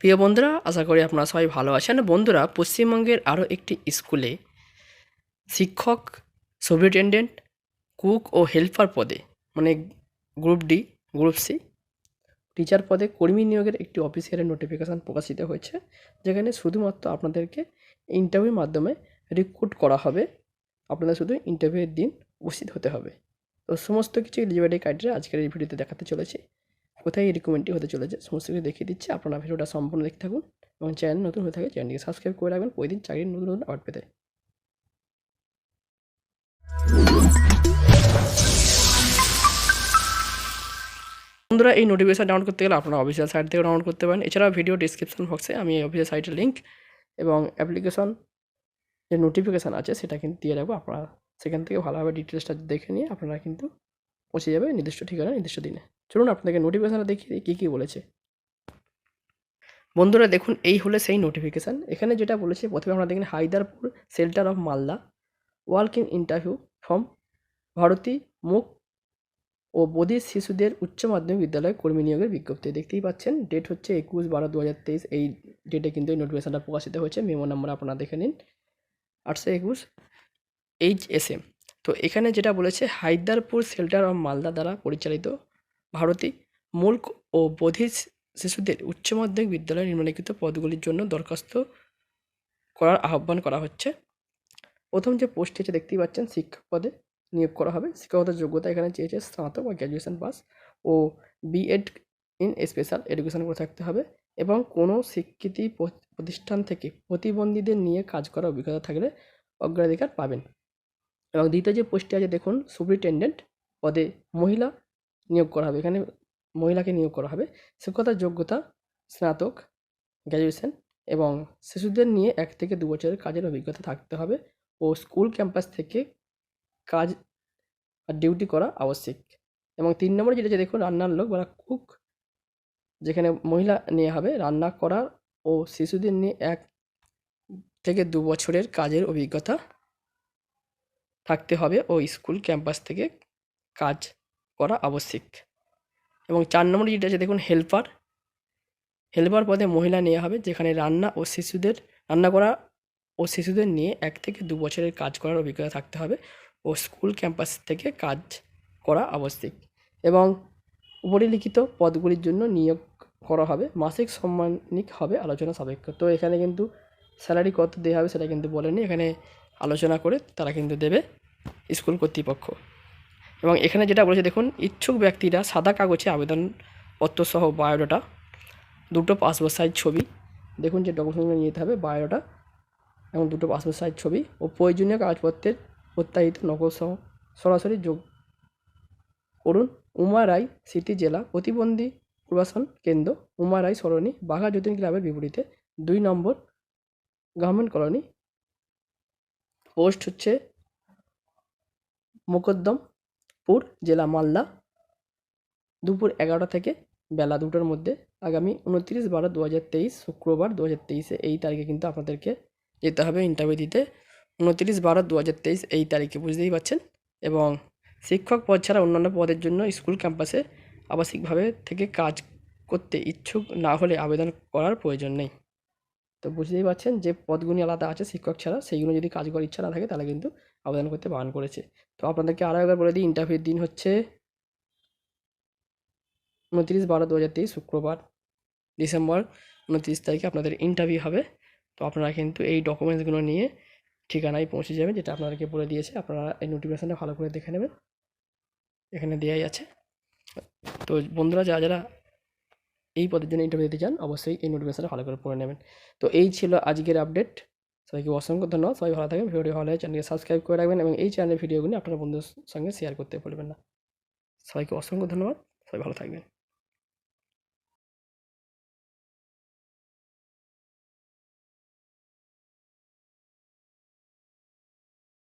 প্রিয় বন্ধুরা, আশা করি আপনারা সবাই ভালো আছেন। বন্ধুরা, পশ্চিমবঙ্গের আরও একটি স্কুলে শিক্ষক, সুপারিনটেন্ডেন্ট, কুক ও হেল্পার পদে মানে group D, group C, teacher পদে কর্মী নিয়োগের একটি অফিসিয়ালের নোটিফিকেশান প্রকাশিত হয়েছে, যেখানে শুধুমাত্র আপনাদেরকে ইন্টারভিউর মাধ্যমে রিক্রুট করা হবে। আপনাদের শুধু ইন্টারভিউয়ের দিন উপস্থিত হতে হবে। তো সমস্ত কিছু এলিজিবিলিটি ক্রাইটেরিয়া আজকের এই ভিডিওতে দেখাতে চলেছি। কোথায় এই রিকমেন্ডটি হতে চলেছে, সমস্ত কিছু দেখিয়ে দিচ্ছি। আপনারা ভিডিওটা সম্পূর্ণ দেখতে থাকুন এবং চ্যানেল নতুন হয়ে থাকে চ্যানেলটিকে সাবস্ক্রাইব করে রাখবেন। প্রতিদিন চাকরির নতুন নতুন আপডেট পেতে। বন্ধুরা, এই নোটিফিকেশন ডাউনলোড করতে গেলে আপনারা অফিসিয়াল সাইট থেকে ডাউনলোড করতে পারেন। এছাড়াও ভিডিও ডিসক্রিপশন বক্সে আমি এই অফিসিয়াল সাইটের লিঙ্ক এবং অ্যাপ্লিকেশন যে নোটিফিকেশান আছে, সেটা কিন্তু দিয়ে রাখব। আপনারা সেখান থেকে ভালোভাবে ডিটেলসটা দেখে নিয়ে আপনারা কিন্তু পৌঁছে যাবে নির্দিষ্ট ঠিকানা, নির্দিষ্ট দিনে। চলুন আপনাদেরকে নোটিফিকেশানটা দেখিয়ে দিই, কী কী বলেছে। বন্ধুরা দেখুন, এই হলে সেই নোটিফিকেশান এখানে যেটা বলেছে, প্রথমে আপনারা দেখেন, Haidarpur shelter of Malda work in interview from Bharati মুখ ও বধির শিশুদের উচ্চ মাধ্যমিক বিদ্যালয়ে কর্মী নিয়োগের বিজ্ঞপ্তি। দেখতেই পাচ্ছেন ডেট হচ্ছে একুশ বারো দু হাজার তেইশ। এই ডেটে কিন্তু এই নোটিফিকেশানটা প্রকাশিত হয়েছে। মেমো নাম্বার আপনারা দেখে নিন। আটশো একুশ এইচ এস এম তো এখানে যেটা বলেছে, হায়দারপুর সেল্টার অফ মালদা দ্বারা পরিচালিত ভারতী মূল্ক ও বধির শিশুদের উচ্চ মাধ্যমিক বিদ্যালয়ে নিম্নলিখিত পদগুলির জন্য দরখাস্ত করার আহ্বান করা হচ্ছে। প্রথম যে পোস্টটি আছে, দেখতেই পাচ্ছেন, শিক্ষক পদে নিয়োগ করা হবে। শিক্ষকতার যোগ্যতা এখানে চেয়েছে স্নাতক বা গ্র্যাজুয়েশন পাস ও বিএড ইন স্পেশাল এডুকেশন করে থাকতে হবে এবং কোনো স্বীকৃতি প্রতিষ্ঠান থেকে প্রতিবন্ধীদের নিয়ে কাজ করার অভিজ্ঞতা থাকলে অগ্রাধিকার পাবেন। এবং দ্বিতীয় যে পোস্টটি আছে, দেখুন সুপ্রিনটেন্ডেন্ট পদে মহিলা নিয়োগ করা হবে। এখানে মহিলাকে নিয়োগ করা হবে। শিক্ষকতার যোগ্যতা, স্নাতক গ্র্যাজুয়েশন এবং শিশুদের নিয়ে এক থেকে দু বছরের কাজের অভিজ্ঞতা থাকতে হবে ও স্কুল ক্যাম্পাস থেকে কাজ ডিউটি করা আবশ্যিক। এবং তিন নম্বরে যেটা দেখুন, রান্নার লোক বা কুক যেখানে মহিলা নিয়ে হবে, রান্না করা ও শিশুদের নিয়ে এক থেকে দু বছরের কাজের অভিজ্ঞতা থাকতে হবে ও স্কুল ক্যাম্পাস থেকে কাজ করা আবশ্যিক। এবং চার নম্বরে যেটা আছে দেখুন হেল্পার হেল্পার পদে মহিলা নেওয়া হবে, যেখানে রান্না ও শিশুদের, রান্না করা ও শিশুদের নিয়ে এক থেকে দু বছরের কাজ করার অভিজ্ঞতা থাকতে হবে ও স্কুল ক্যাম্পাস থেকে কাজ করা আবশ্যিক। এবং উপরিলিখিত পদগুলির জন্য নিয়োগ করা হবে, মাসিক সম্মানিক হবে আলোচনা সাপেক্ষ। তো এখানে কিন্তু স্যালারি কত দেওয়া হবে সেটা কিন্তু বলেনি, এখানে আলোচনা করে তারা কিন্তু দেবে স্কুল কর্তৃপক্ষ। এবং এখানে যেটা বলেছে, দেখুন, ইচ্ছুক ব্যক্তিরা সাদা কাগজে আবেদনপত্র সহ বায়োডাটা, দুটো পাসপোর্ট সাইজ ছবি, দেখুন যে ডকুমেন্টগুলো নিতে হবে বায়োডাটা, এবং দুটো পাসপোর্ট সাইজ ছবি ও প্রয়োজনীয় কাগজপত্রের প্রত্যাহিত নকল সহ সরাসরি যোগ করুন। উমা রায় সিটি জেলা প্রতিবন্ধী প্রবাসন কেন্দ্র, উমা রায় সরণি, বাঘা যতীন ক্লাবের বিপরীতে, দুই নম্বর গভর্নমেন্ট কলোনি পোস্ট হচ্ছে মোকদ্দমপুর জেলা মালদা। দুপুর এগারোটা থেকে বেলা দুটোর মধ্যে আগামী উনত্রিশ বারো দু হাজার তেইশ শুক্রবার দু হাজার তেইশে এই তারিখে কিন্তু আপনাদেরকে যেতে হবে ইন্টারভিউ দিতে। উনত্রিশ বারো দু হাজার তেইশ এই তারিখে, বুঝতেই পারছেন? এবং শিক্ষক পদ ছাড়া অন্যান্য পদের জন্য স্কুল ক্যাম্পাসে আবাসিকভাবে থেকে কাজ করতে ইচ্ছুক না হলে আবেদন করার প্রয়োজন নেই। তো বুঝতেই পারছেন যে পদগুলি আলাদা আছে, শিক্ষক ছাড়া। সেইগুলো যদি কাজ করার ইচ্ছা না থাকে, তাহলে কিন্তু আবেদন করতে বারণ করেছে। তো আপনাদেরকে আরও একবার বলে দিই ইন্টারভিউর দিন হচ্ছে উনত্রিশ বারো দু হাজার তেইশ, শুক্রবার, ডিসেম্বর উনত্রিশ তারিখে আপনাদের ইন্টারভিউ হবে। তো আপনারা কিন্তু এই ডকুমেন্টসগুলো নিয়ে ঠিকানায় পৌঁছে যাবেন, যেটা আপনাদেরকে বলে দিয়েছে। আপনারা এই নোটিফিকেশানটা ভালো করে দেখে নেবেন। এখানে দেওয়াই আছে। তো বন্ধুরা, যারা যারা এই পদের জন্য ইন্টারভিউ দিতে চান, অবশ্যই এই নোটিফিকেশনটা ভালো করে পড়ে নেবেন। তো এই ছিল আজকের আপডেট সবাইকে অসংখ্য ধন্যবাদ। সবাই ভালো থাকবেন। ভিডিওটি ভালো লাগে চ্যানেলকে সাবস্ক্রাইব করে রাখবেন এবং এই চ্যানেলের ভিডিওগুলি আপনার বন্ধুদের সঙ্গে শেয়ার করতে ভুলবেন না। সবাইকে অসংখ্য ধন্যবাদ। সবাই ভালো থাকবেন।